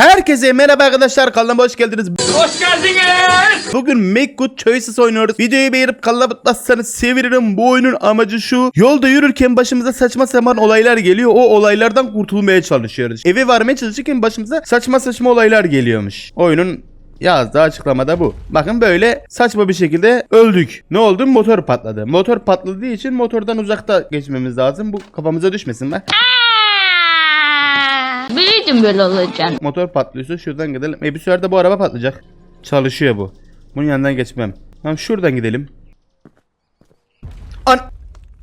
Herkese merhaba arkadaşlar kanalıma hoş geldiniz. Hoş geldiniz. Bugün Make Good Choices oynuyoruz. Videoyu beğenip kanala basarsanız sevinirim. Bu oyunun amacı şu. Yolda yürürken başımıza saçma sapan olaylar geliyor. O olaylardan kurtulmaya çalışıyoruz. Eve varmaya çalışırken başımıza saçma saçma olaylar geliyormuş. Oyunun yazdığı açıklamada bu. Bakın böyle saçma bir şekilde öldük. Ne oldu? Motor patladı. Motor patladığı için motordan uzakta geçmemiz lazım. Bu kafamıza düşmesin be. Biliyordum böyle olacağını. Motor patlıyorsa şuradan gidelim. E bir sefer de bu araba patlayacak. Çalışıyor bu. Bunun yanından geçmem. Tamam şuradan gidelim. An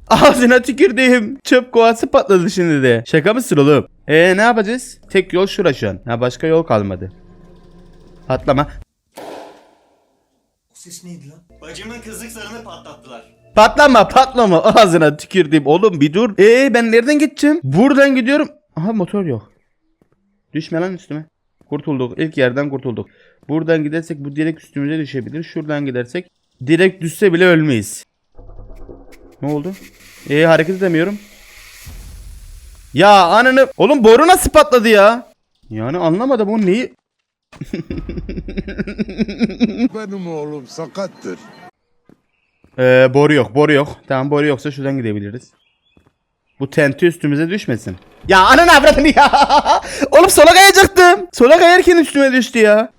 Ağzına tükürdüğüm çöp kovası patladı şimdi de. Şaka mısın oğlum? E ne yapacağız? Tek yol şura şu an. Ha başka yol kalmadı. Patlama. Ses neydi lan? Bacımın kızlık zarını patlattılar. Patlama patlama ağzına tükürdüğüm oğlum bir dur. E ben nereden gideceğim? Buradan gidiyorum. Aha motor yok. Düşme lan üstüme. Kurtulduk. İlk yerden kurtulduk. Buradan gidersek bu direkt üstümüze düşebilir. Şuradan gidersek direkt düşse bile ölmeyiz. Ne oldu? E hareket edemiyorum. Ya ananı... Oğlum boru nasıl patladı ya? Yani anlamadım o neyi... Benim oğlum sakattır. Ee, boru yok, boru yok. Tamam boru yoksa şuradan gidebiliriz. Bu tenti üstümüze düşmesin. Ya ananı avradını ya. Oğlum sola kayacaktım. Sola kayarken üstüme düştü ya.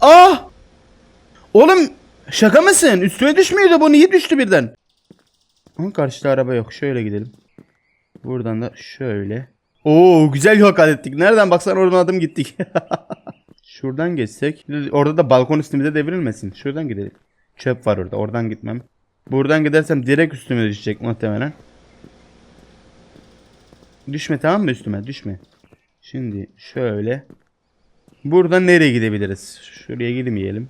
Ah! Oğlum şaka mısın? Üstüme düşmüyordu bu. Niye düştü birden? Ama karşıda araba yok. Şöyle gidelim. Buradan da şöyle. Oo güzel yol kat ettik. Nereden baksan oradan adım gittik. Şuradan geçsek. Orada da balkon üstümüze devrilmesin. Şuradan gidelim. Çöp var orada. Oradan gitmem. Buradan gidersem direkt üstüme düşecek muhtemelen. Düşme tamam mı üstüme? Düşme. Şimdi şöyle. Buradan nereye gidebiliriz? Şuraya gitmeyelim.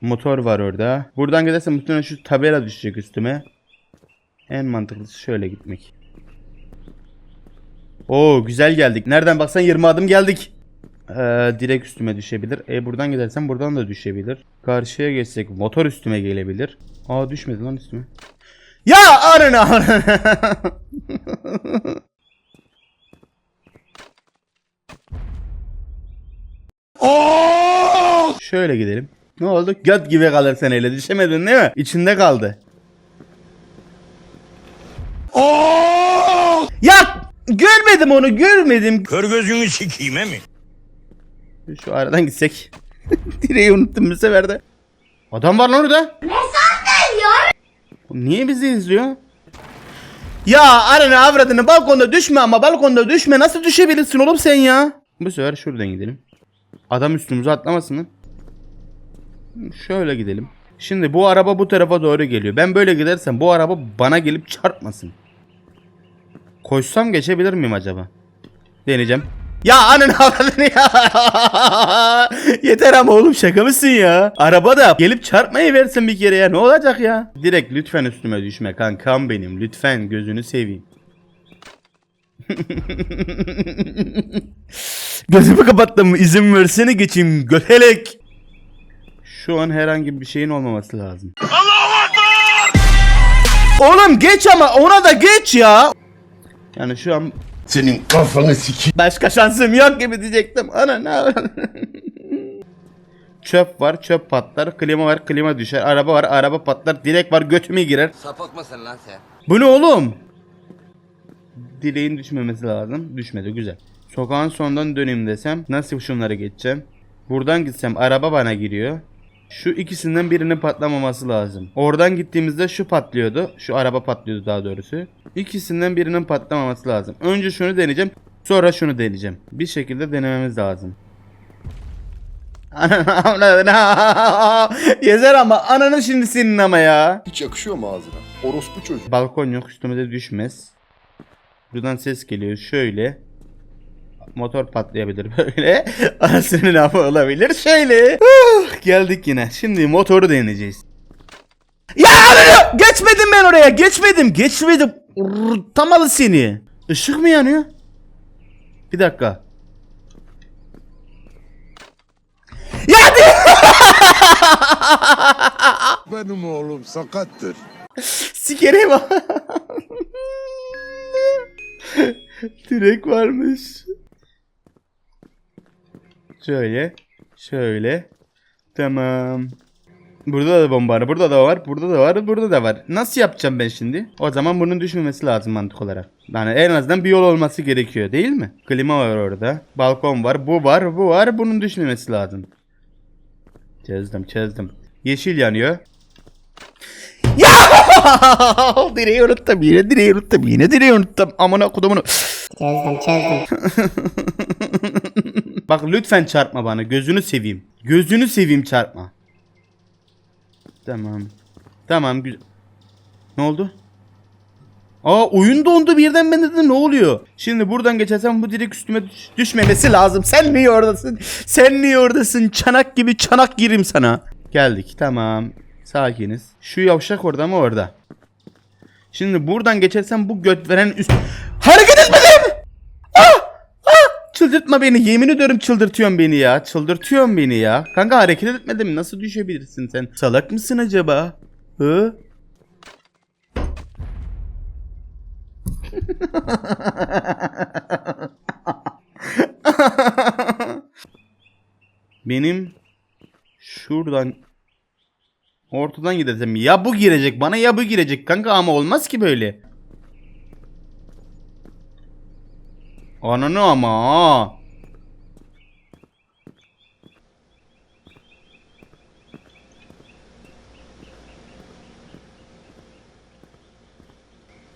Motor var orada. Buradan gidersem muhtemelen şu tabela düşecek üstüme. En mantıklısı şöyle gitmek. Oo güzel geldik. Nereden baksan 20 adım geldik. Ee, direkt üstüme düşebilir. E buradan gidersem buradan da düşebilir. Karşıya geçsek motor üstüme gelebilir. Aa düşmedi lan üstüme. Ya arına arına. Şöyle gidelim. Ne oldu? Göt gibi kalır sen öyle düşemedin değil mi? İçinde kaldı. Ya görmedim onu görmedim. Kör gözünü sikeyim mi? Şu aradan gitsek. Direği unuttum bu sefer de. Adam var lan orada. Niye bizi izliyor? Ya arana avradını balkonda düşme ama balkonda düşme. Nasıl düşebilirsin oğlum sen ya? Bu sefer şuradan gidelim. Adam üstümüze atlamasın lan. Şöyle gidelim. Şimdi bu araba bu tarafa doğru geliyor. Ben böyle gidersem bu araba bana gelip çarpmasın. Koşsam geçebilir miyim acaba? Deneyeceğim. Ya anın avradını ya. Yeter ama oğlum şaka mısın ya? Araba da gelip çarpmayı versin bir kere ya. Ne olacak ya? Direkt lütfen üstüme düşme kankam benim. Lütfen gözünü seveyim. Gözümü kapattım. İzin versene geçeyim. Götelek. Şu an herhangi bir şeyin olmaması lazım. Oğlum geç ama ona da geç ya. Yani şu an Senin kafanı siki. Başka şansım yok gibi diyecektim. Ana ne Çöp var, çöp patlar. Klima var, klima düşer. Araba var, araba patlar. Direk var, götüme girer. Sapık mısın lan sen? Bu ne oğlum? Dileğin düşmemesi lazım. Düşmedi, güzel. Sokağın sonundan döneyim desem nasıl şunları geçeceğim? Buradan gitsem araba bana giriyor. Şu ikisinden birinin patlamaması lazım. Oradan gittiğimizde şu patlıyordu. Şu araba patlıyordu daha doğrusu. İkisinden birinin patlamaması lazım. Önce şunu deneyeceğim. Sonra şunu deneyeceğim. Bir şekilde denememiz lazım. Yeter ama ananı şimdi senin ama ya. Hiç yakışıyor mu ağzına? Orospu çocuk. Balkon yok üstümüze düşmez. Buradan ses geliyor şöyle. Motor patlayabilir böyle. Anasının lafı olabilir şöyle. Uh, geldik yine. Şimdi motoru deneyeceğiz. Ya! Geçmedim ben oraya. Geçmedim. Geçmedim. Tamalı seni. Işık mı yanıyor? Bir dakika. Ya Benim oğlum sakattır. Sikerim. Direk varmış. Şöyle. Şöyle. Tamam. Burada da bomba var. Burada da var. Burada da var. Burada da var. Nasıl yapacağım ben şimdi? O zaman bunun düşmemesi lazım mantık olarak. Yani en azından bir yol olması gerekiyor değil mi? Klima var orada. Balkon var. Bu var. Bu var. Bunun düşmemesi lazım. Çözdüm çözdüm. Yeşil yanıyor. Ya! direği unuttum yine direği unuttum yine direği unuttum. Amına kodumunu. Çözdüm çözdüm. Bak lütfen çarpma bana. Gözünü seveyim. Gözünü seveyim çarpma. Tamam. Tamam güzel. Ne oldu? Aa oyun dondu birden ben dedim ne oluyor? Şimdi buradan geçersem bu direkt üstüme düş- düşmemesi lazım. Sen niye oradasın? Sen niye oradasın? Çanak gibi çanak girim sana. Geldik tamam. Sakiniz. Şu yavşak orada mı orada? Şimdi buradan geçersem bu göt veren üst... Hareket! Çıldırtma beni. Yemin ediyorum çıldırtıyorsun beni ya. Çıldırtıyorsun beni ya. Kanka hareket etmedim. Nasıl düşebilirsin sen? Salak mısın acaba? Hı? Benim şuradan ortadan gideceğim. Ya bu girecek bana ya bu girecek kanka ama olmaz ki böyle. Ananı ama.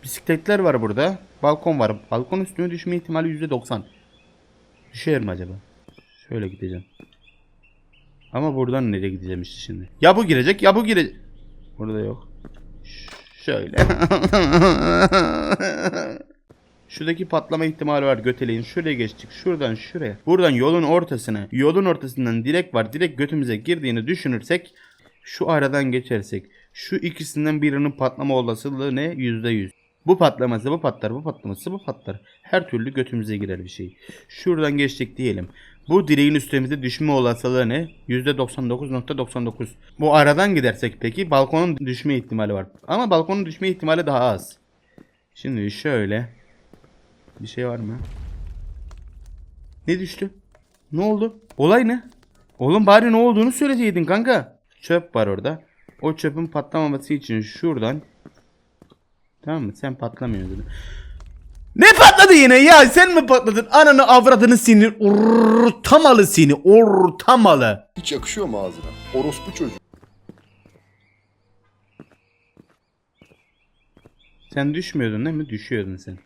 Bisikletler var burada. Balkon var. Balkon üstüne düşme ihtimali %90. Düşer mi acaba? Şöyle gideceğim. Ama buradan nereye gideceğim işte şimdi? Ya bu girecek ya bu girecek. Burada yok. Ş- Şöyle. Şuradaki patlama ihtimali var göteleyin. Şuraya geçtik. Şuradan şuraya. Buradan yolun ortasına. Yolun ortasından direk var. Direkt götümüze girdiğini düşünürsek. Şu aradan geçersek. Şu ikisinden birinin patlama olasılığı ne? %100. Bu patlaması bu patlar. Bu patlaması bu patlar. Her türlü götümüze girer bir şey. Şuradan geçtik diyelim. Bu direğin üstümüze düşme olasılığı ne? %99.99. Bu aradan gidersek peki balkonun düşme ihtimali var. Ama balkonun düşme ihtimali daha az. Şimdi şöyle. Bir şey var mı? Ne düştü? Ne oldu? Olay ne? Oğlum bari ne olduğunu söyleseydin kanka. Çöp var orada. O çöpün patlamaması için şuradan. Tamam mı? Sen patlamıyordun. Ne patladı yine ya? Sen mi patladın? Ananı avradını sinir. Ortamalı seni. Ortamalı. Hiç yakışıyor mu ağzına? Orospu çocuğu. Sen düşmüyordun değil mi? Düşüyordun sen.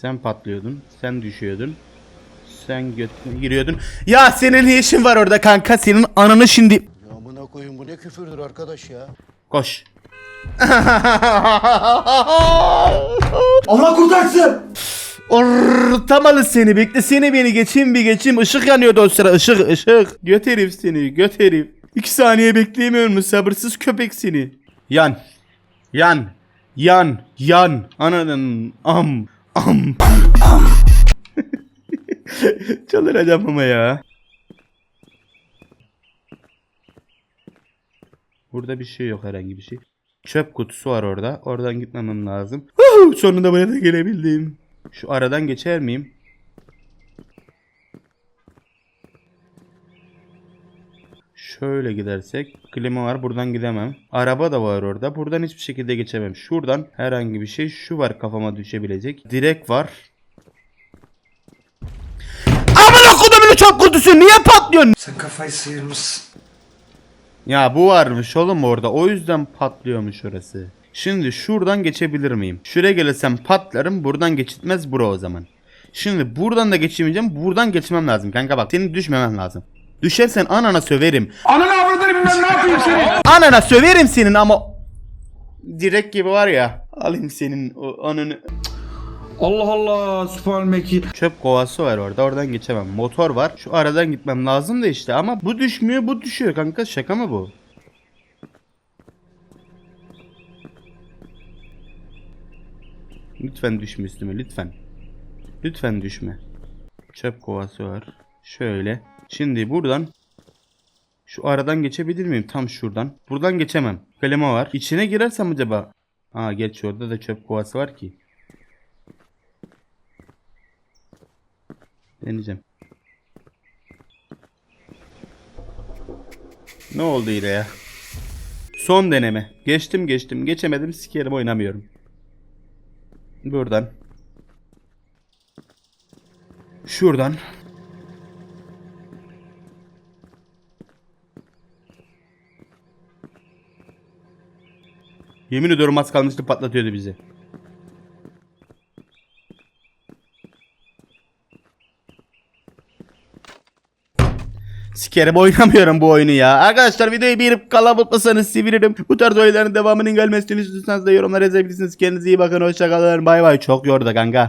Sen patlıyordun. Sen düşüyordun. Sen götüne giriyordun. Ya senin ne işin var orada kanka? Senin ananı şimdi... Ya amına koyun bu ne küfürdür arkadaş ya. Koş. Allah kurtarsın. Ortamalı seni. Beklesene beni. Geçeyim bir geçeyim. Işık yanıyordu o sıra. Işık ışık. Göt herif seni. Göt herif. İki saniye bekleyemiyor musun? Sabırsız köpek seni. Yan. Yan. Yan. Yan. Ananın am. Am. Am. Çalıracağım ama ya. Burada bir şey yok herhangi bir şey. Çöp kutusu var orada. Oradan gitmemem lazım. Sonunda buraya da gelebildim. Şu aradan geçer miyim? Şöyle gidersek klima var buradan gidemem. Araba da var orada. Buradan hiçbir şekilde geçemem. Şuradan herhangi bir şey şu var kafama düşebilecek. Direk var. Amına kodumun çöp kutusu niye patlıyorsun? Sen kafayı sıyırmışsın. Ya bu varmış oğlum orada. O yüzden patlıyormuş orası. Şimdi şuradan geçebilir miyim? Şuraya gelirsem patlarım. Buradan geçitmez bura o zaman. Şimdi buradan da geçemeyeceğim. Buradan geçmem lazım kanka bak. Senin düşmemen lazım. Düşersen anana söverim. Ananı avradını bilmem ne yapayım seni. Anana söverim senin ama... Direkt gibi var ya. Alayım senin o ananı. Allah Allah süper mekil. Çöp kovası var orada. Oradan geçemem. Motor var. Şu aradan gitmem lazım da işte. Ama bu düşmüyor bu düşüyor kanka. Şaka mı bu? Lütfen düşme üstüme lütfen. Lütfen düşme. Çöp kovası var. Şöyle. Şimdi buradan şu aradan geçebilir miyim? Tam şuradan. Buradan geçemem. Kalema var. İçine girersem acaba? Aa geç orada da çöp kovası var ki. Deneyeceğim. Ne oldu yine ya? Son deneme. Geçtim geçtim. Geçemedim. Sikerim oynamıyorum. Buradan. Şuradan. Yemin ediyorum az kalmıştı patlatıyordu bizi. Sikerim oynamıyorum bu oyunu ya. Arkadaşlar videoyu beğenip kalabalıksanız sevinirim. Bu tarz oyunların devamının gelmesini istiyorsanız da yorumlara yazabilirsiniz. Kendinize iyi bakın. Hoşçakalın. Bay bay. Çok yordu kanka.